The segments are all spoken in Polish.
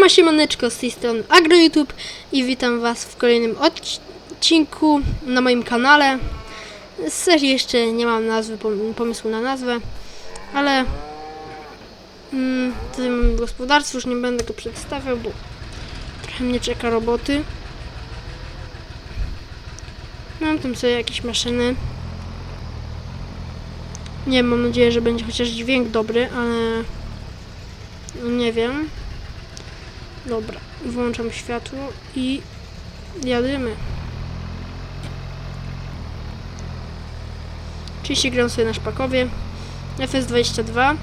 Siema, siemaneczko, z tej strony AgroYouTube i witam Was w kolejnym odcinku na moim kanale. Serii jeszcze nie mam nazwy, pom- pomysłu na nazwę, ale mm, tutaj mam gospodarstwo, już nie będę go przedstawiał, bo trochę mnie czeka roboty. Mam tam sobie jakieś maszyny. Nie mam nadzieję, że będzie chociaż dźwięk dobry, ale no nie wiem. Dobra, włączam światło i jadymy. Oczywiście gram sobie na szpakowie. FS22.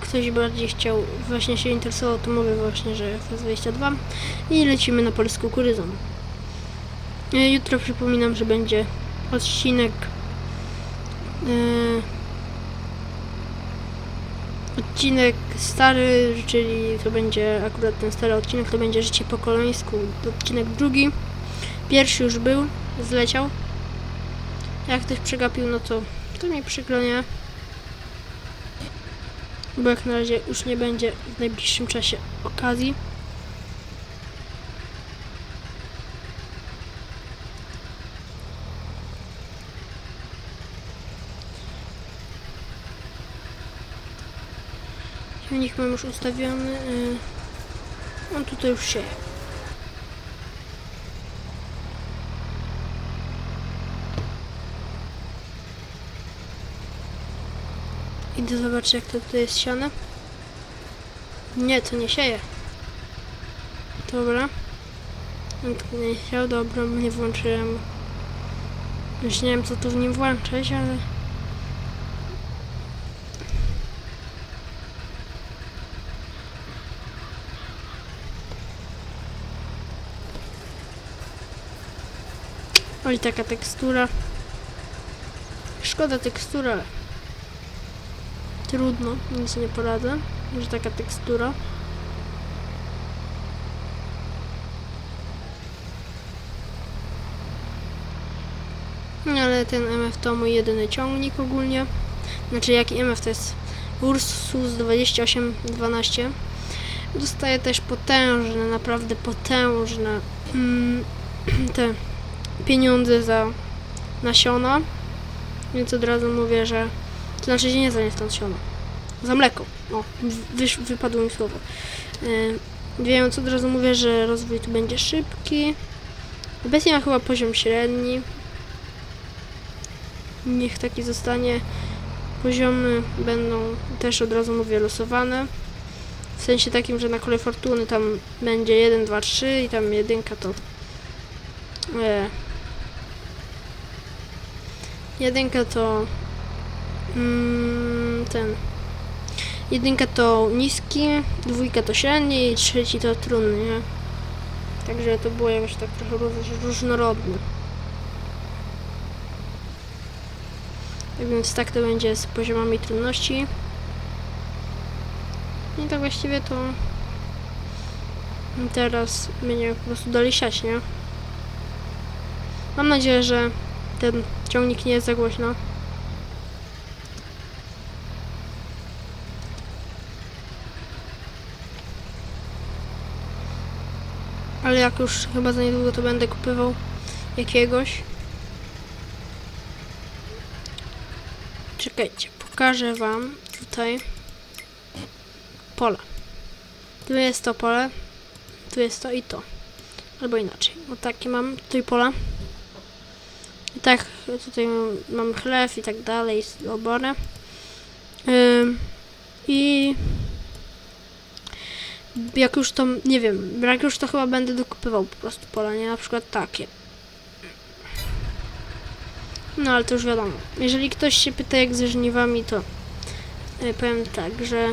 Ktoś bardziej chciał, właśnie się interesował, to mówię właśnie, że FS22 i lecimy na kukurydzą. E, Jutro przypominam, że będzie odcinek. e, odcinek stary, czyli to będzie akurat ten stary odcinek, to będzie życie po kolońsku. Odcinek drugi. Pierwszy już był, zleciał. Jak ktoś przegapił, no to to mi przykro, nie? Bo jak na razie już nie będzie w najbliższym czasie okazji. Silnik mam już ustawiony. y, On tutaj już się. Idę zobaczyć jak to tutaj jest siane. Nie, to nie sieje. Dobra. On tu nie siał, dobra, nie włączyłem. Już nie wiem co tu w nim włączać, ale... Oj, taka tekstura. Szkoda tekstura, trudno, nic nie poradzę, że taka tekstura. No, Ale ten MF to mój jedyny ciągnik ogólnie. Znaczy jaki MF to jest Ursus 2812. Dostaję też potężne, naprawdę potężne mm, te pieniądze za nasiona. Więc od razu mówię, że to znaczy że nie za niestąd Za mleko. O, wypadło mi słowo. Yy, więc od razu mówię, że rozwój tu będzie szybki. Obecnie ma chyba poziom średni. Niech taki zostanie. Poziomy będą też od razu mówię losowane. W sensie takim, że na kole fortuny tam będzie 1, 2, 3 i tam jedynka to e, jedynka to mm, ten jedynka to niski, dwójka to średni i trzeci to trudny, nie? Także to było jakoś tak trochę róż- różnorodne. Tak więc tak to będzie z poziomami trudności. I tak właściwie to teraz będzie po prostu dalej siać, nie? Mam nadzieję, że ten ciągnik nie jest za głośno. Ale jak już chyba za niedługo to będę kupywał jakiegoś. Czekajcie, pokażę wam tutaj pole. Tu jest to pole, tu jest to i to. Albo inaczej. O takie mam tutaj pola. I tak tutaj mam, mam chlew i tak dalej, oborę. I jak już to, nie wiem, jak już to chyba będę dokupywał po prostu pola, nie? Na przykład takie. No ale to już wiadomo. Jeżeli ktoś się pyta jak ze żniwami, to y, powiem tak, że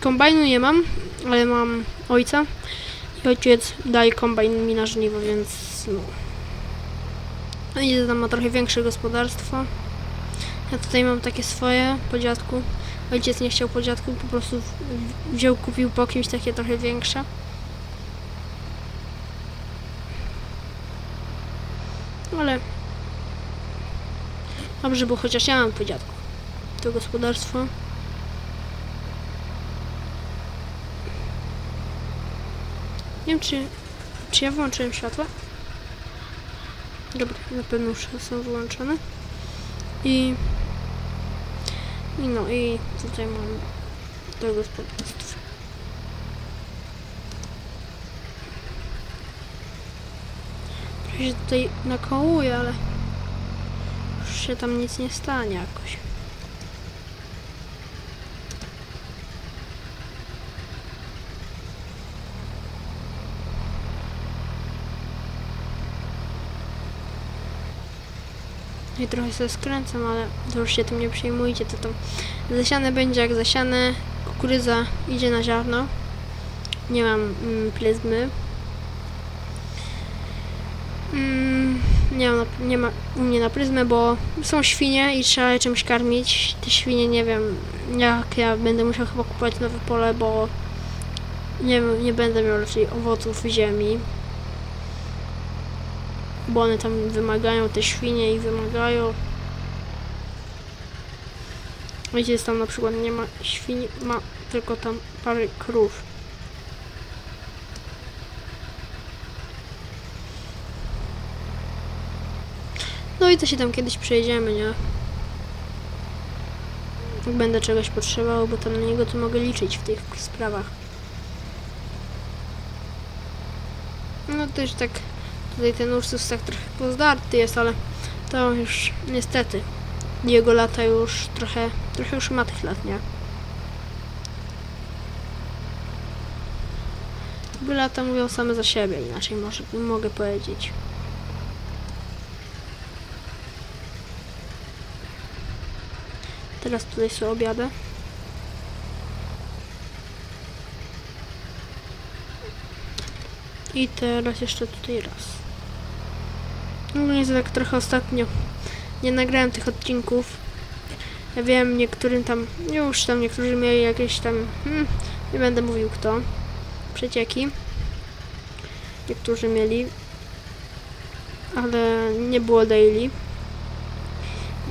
kombajnu nie mam, ale mam ojca i ojciec daje kombajn mi na żniwo, więc no. Tam ma trochę większe gospodarstwo. Ja tutaj mam takie swoje po dziadku. Ojciec nie chciał po dziadku, po prostu wziął, kupił po kimś takie trochę większe. Ale dobrze, bo chociaż ja mam po dziadku to gospodarstwo. Nie wiem, czy, czy ja wyłączyłem światła. Dobra, na pewno już są wyłączone. I, I no, i tutaj mam to gospodarstwo. Trochę się tutaj nakołuje, ale już się tam nic nie stanie jakoś. I trochę się skręcam, ale to już się tym nie przejmujcie, to tam zasiane będzie jak zasiane, kukurydza idzie na ziarno, nie mam mm, plizmy, mm, nie, mam nie ma u mnie na pryzmę, bo są świnie i trzeba je czymś karmić, te świnie nie wiem jak ja będę musiał chyba kupować nowe pole, bo nie, nie będę miał raczej owoców ziemi, bo one tam wymagają, te świnie i wymagają. Wiecie, jest tam na przykład nie ma świń, ma tylko tam parę krów. No i to się tam kiedyś przejdziemy, nie? Jak będę czegoś potrzebował, bo tam na niego to mogę liczyć w tych sprawach. No też tak Tutaj ten Ursus tak trochę pozdarty jest, ale to już niestety jego lata już trochę, trochę już ma tych lat, nie? Jakby lata mówią same za siebie, inaczej może mogę powiedzieć. Teraz tutaj sobie obiadę. I teraz jeszcze tutaj raz. Ogólnie to tak trochę ostatnio nie nagrałem tych odcinków. Ja wiem, niektórym tam, już tam niektórzy mieli jakieś tam, hmm, nie będę mówił kto, przecieki. Niektórzy mieli, ale nie było daily.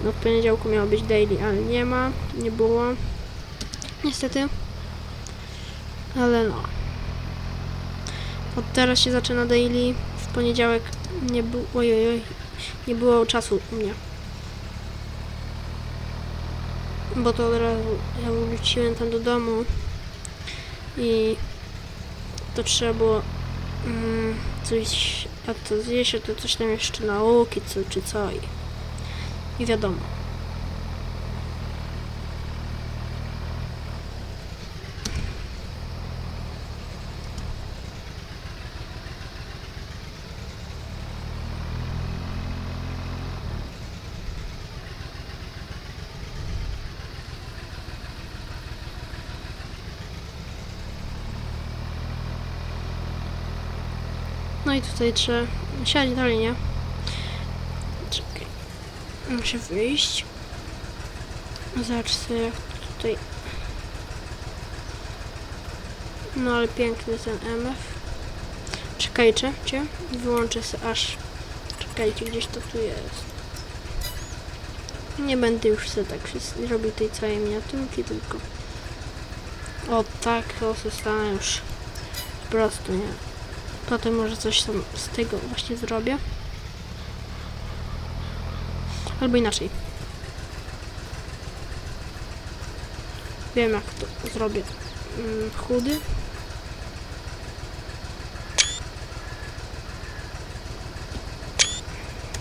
No w poniedziałku miało być daily, ale nie ma, nie było. Niestety. Ale no. Od teraz się zaczyna daily. W poniedziałek nie było, ojej, nie było czasu u mnie. Bo to od razu ja wróciłem tam do domu i to trzeba było mm, coś, a to zjeść, a to coś tam jeszcze nauki, co, czy co i, i wiadomo. I tutaj trzeba siać dalej, nie? Czekaj. Muszę wyjść. Zobacz jak tutaj. No ale piękny ten MF. Czekajcie, cię. Wyłączę sobie aż. Czekajcie, gdzieś to tu jest. Nie będę już sobie tak robił tej całej miniaturki, tylko o tak to zostanę już po prostu, nie? Potem może coś tam z tego właśnie zrobię. Albo inaczej. Wiem jak to zrobię. Mm, chudy.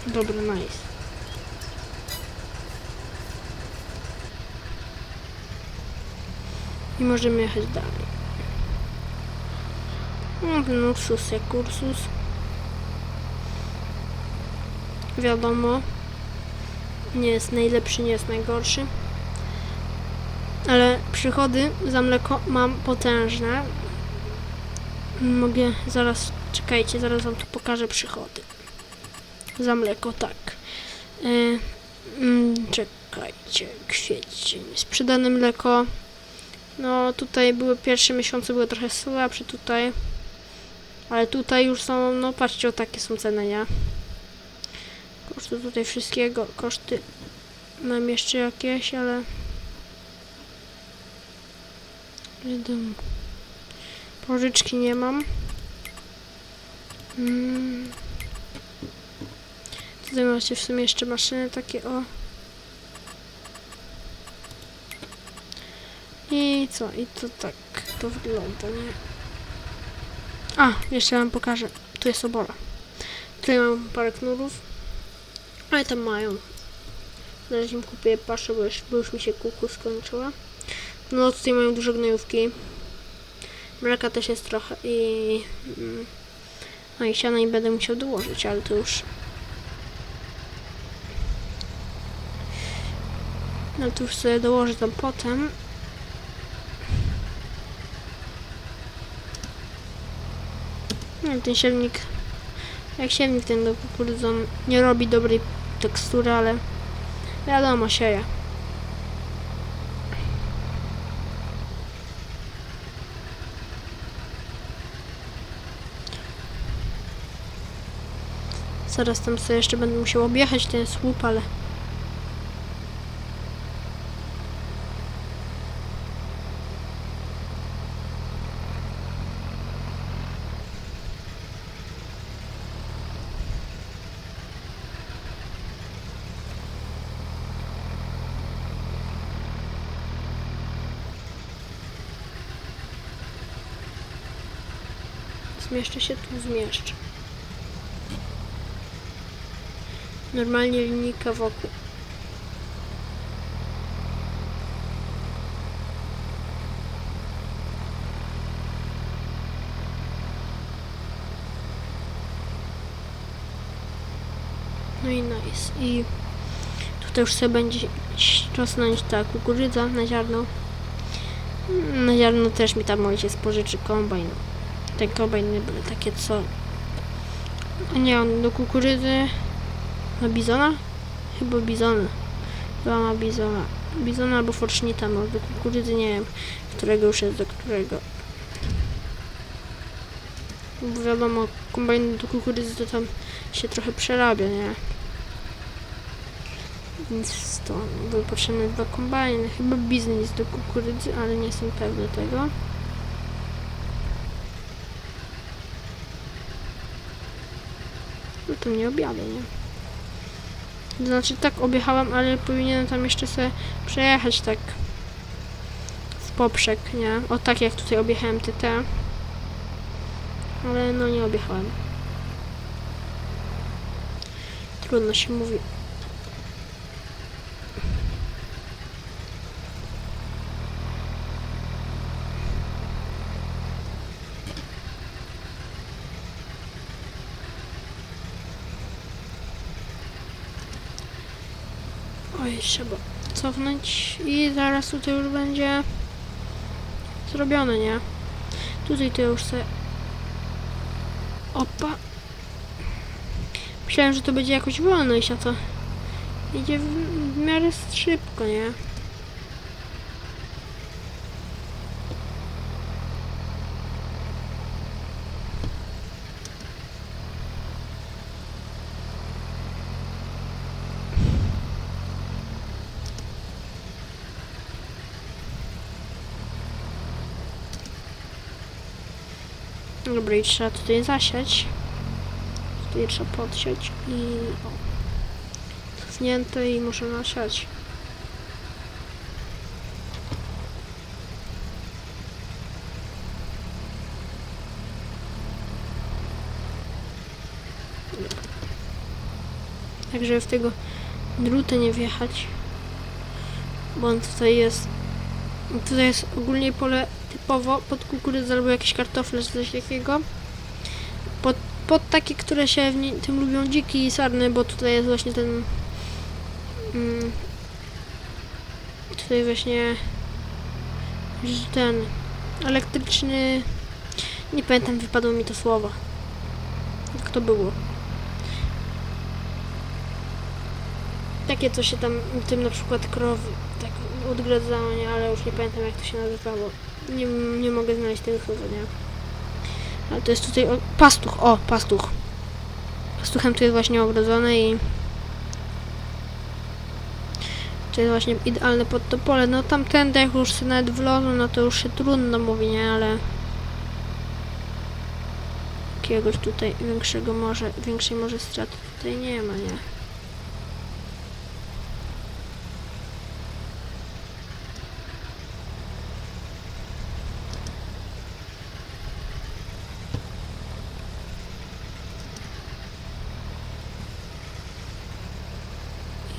Dobra, nice. I możemy jechać dalej. No, jak Ursus. Wiadomo. Nie jest najlepszy, nie jest najgorszy. Ale przychody za mleko mam potężne. Mogę zaraz, czekajcie, zaraz wam tu pokażę przychody. Za mleko, tak. Yy, mm, czekajcie, kwiecień. Sprzedane mleko. No tutaj były pierwsze miesiące, były trochę słabsze tutaj. Ale tutaj już są, no patrzcie, o takie są ceny, nie? kosztu tutaj wszystkiego. Koszty mam jeszcze jakieś, ale... Wiadomo. Pożyczki nie mam. Mm. Tutaj macie w sumie jeszcze maszyny takie o. I co? I to tak to wygląda, nie? A, jeszcze wam pokażę. Tu jest obola. Tutaj mam parę knurów. Ale tam mają. Na razie kupię paszę, bo już, bo już mi się kuku skończyła. No tutaj mają dużo gnojówki. Mleka też jest trochę i... mm, No i siana i będę musiał dołożyć, ale to już... No to już sobie dołożę tam potem. No, ten siewnik, jak siewnik ten do kukurydzy, nie robi dobrej tekstury, ale wiadomo, sieje. Zaraz tam sobie jeszcze będę musiał objechać ten słup, ale zmieszczę się tu, zmieszczę. Normalnie linijka wokół. No i nice. I tutaj już sobie będzie rosnąć ta kukurydza na ziarno. Na ziarno też mi tam ojciec pożyczy kombajn. Te kombajny były takie co... A nie, on do kukurydzy... Na bizona? Chyba bizona. Chyba ma bizona. Bizona albo forcznita, no do kukurydzy nie wiem, którego już jest do którego. Bo wiadomo, kombajn do kukurydzy to tam się trochę przerabia, nie? Więc to były potrzebne dwa kombajny. Chyba biznes do kukurydzy, ale nie jestem pewny tego. Mnie objadę, nie? Znaczy tak objechałam, ale powinienem tam jeszcze sobie przejechać tak w poprzek, nie? O tak jak tutaj objechałem TT. Ale no nie objechałem. Trudno się mówi. Oj, trzeba cofnąć i zaraz tutaj już będzie zrobione, nie? Tutaj to już se... Opa! Myślałem, że to będzie jakoś wolno iść, a to idzie w, w miarę szybko, nie? Dobra, i trzeba tutaj zasiać. Tutaj trzeba podsiać i o. Cofnięte i muszę nasiać. Tak, żeby w tego druta nie wjechać. Bo on tutaj jest. Tutaj jest ogólnie pole typowo pod kukurydzę albo jakieś kartofle czy coś takiego. Pod, pod takie, które się w nie, tym lubią dziki i sarny, bo tutaj jest właśnie ten mm, tutaj właśnie ten elektryczny nie pamiętam, wypadło mi to słowo. Jak to było? Takie co się tam tym na przykład krowy tak odgradzało, nie? Ale już nie pamiętam jak to się nazywało. Nie, nie mogę znaleźć tego słowa, nie? Ale to jest tutaj o, pastuch, o, pastuch. Pastuchem tu jest właśnie ogrodzony i To jest właśnie idealne pod to pole. No tamtędy jak już sobie nawet wlazł, no to już się trudno mówi, nie? Ale jakiegoś tutaj większego może, większej może straty tutaj nie ma, nie?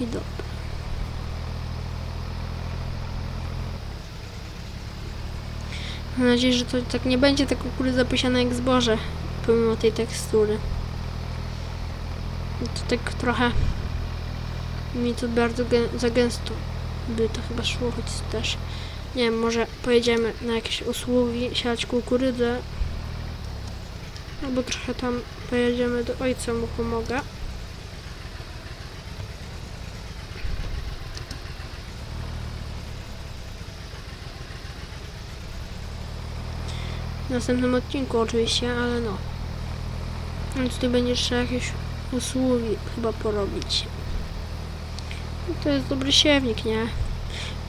I. Mam nadzieję, że to tak nie będzie tak kukurydza posiana jak zboże, pomimo tej tekstury. To tak trochę mi to bardzo za gęsto by to chyba szło, choć też nie wiem, może pojedziemy na jakieś usługi, siać kukurydzę albo trochę tam pojedziemy do ojca, mu pomogę. W następnym odcinku oczywiście, ale no. Więc tutaj będzie trzeba jakieś usługi chyba porobić. No to jest dobry siewnik, nie?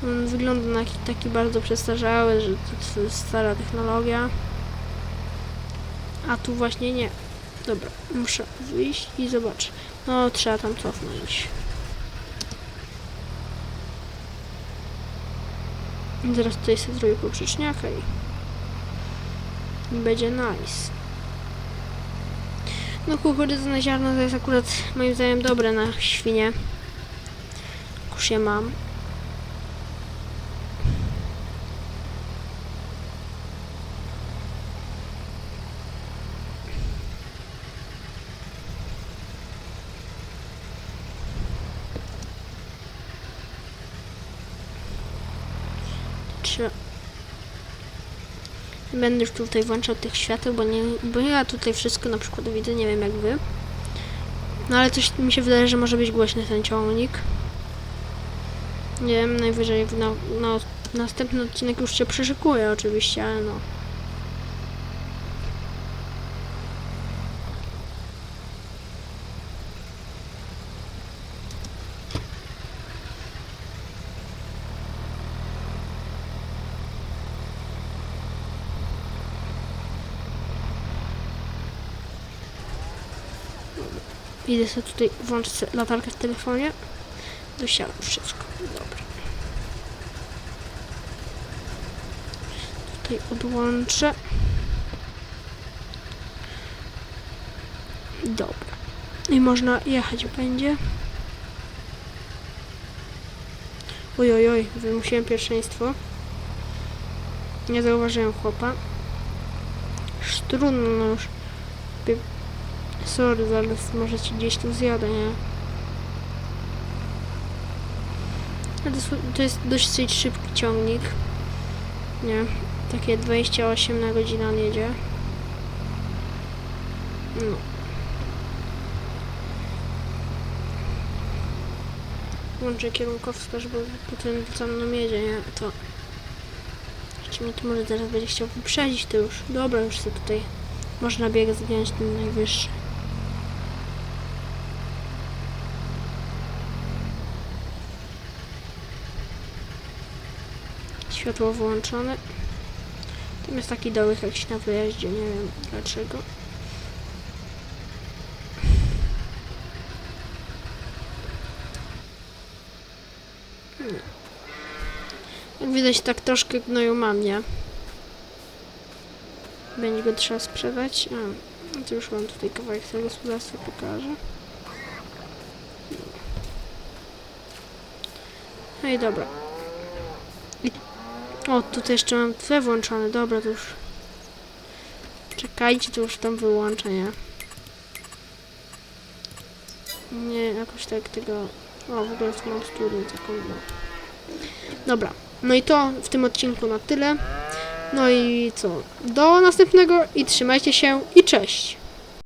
On wygląda na taki, bardzo przestarzały, że to jest stara technologia. A tu właśnie nie. Dobra, muszę wyjść i zobaczyć. No, trzeba tam cofnąć. Zaraz tutaj sobie zrobię poprzeczniaka i będzie nice. No kukurydza na ziarno to jest akurat moim zdaniem dobre na świnie. Już je mam. Trzeba Będę już tutaj włączał tych świateł, bo, nie, bo ja tutaj wszystko na przykład widzę, nie wiem jak wy. No ale coś mi się wydaje, że może być głośny ten ciągnik. Nie wiem, najwyżej na, na, następny odcinek już się przyszykuję oczywiście, ale no. Idę sobie tutaj sobie latarkę w telefonie. Dosiadam wszystko. Dobra. Tutaj odłączę. Dobra. I można jechać będzie. Oj, oj, oj, wymusiłem pierwszeństwo. Nie zauważyłem chłopa. Trudno no już. Sorry, zaraz może ci gdzieś tu zjadę, nie? To, jest- dość szybki ciągnik. Nie, takie 28 na godzinę on jedzie. No. Łączę kierunkowskaz, bo potem za mną jedzie, nie? To... Jeszcze mnie tu może zaraz będzie chciał wyprzedzić, to już. Dobra, już sobie tutaj można bieg zdjąć ten najwyższy. Światło włączone. Tam jest taki dołek jakiś na wyjeździe, nie wiem dlaczego. Nie. Jak widać tak troszkę gnoju mam, nie? Będzie go trzeba sprzedać. A, no to już wam tutaj kawałek tego gospodarstwa pokażę. No i dobra. O, tutaj jeszcze mam tyle włączone. Dobra, to już... Czekajcie, to już tam wyłączę, nie? Nie, jakoś tak tego... O, w ogóle tu mam studię taką, no. Dobra, no i to w tym odcinku na tyle. No i co? Do następnego i trzymajcie się i cześć!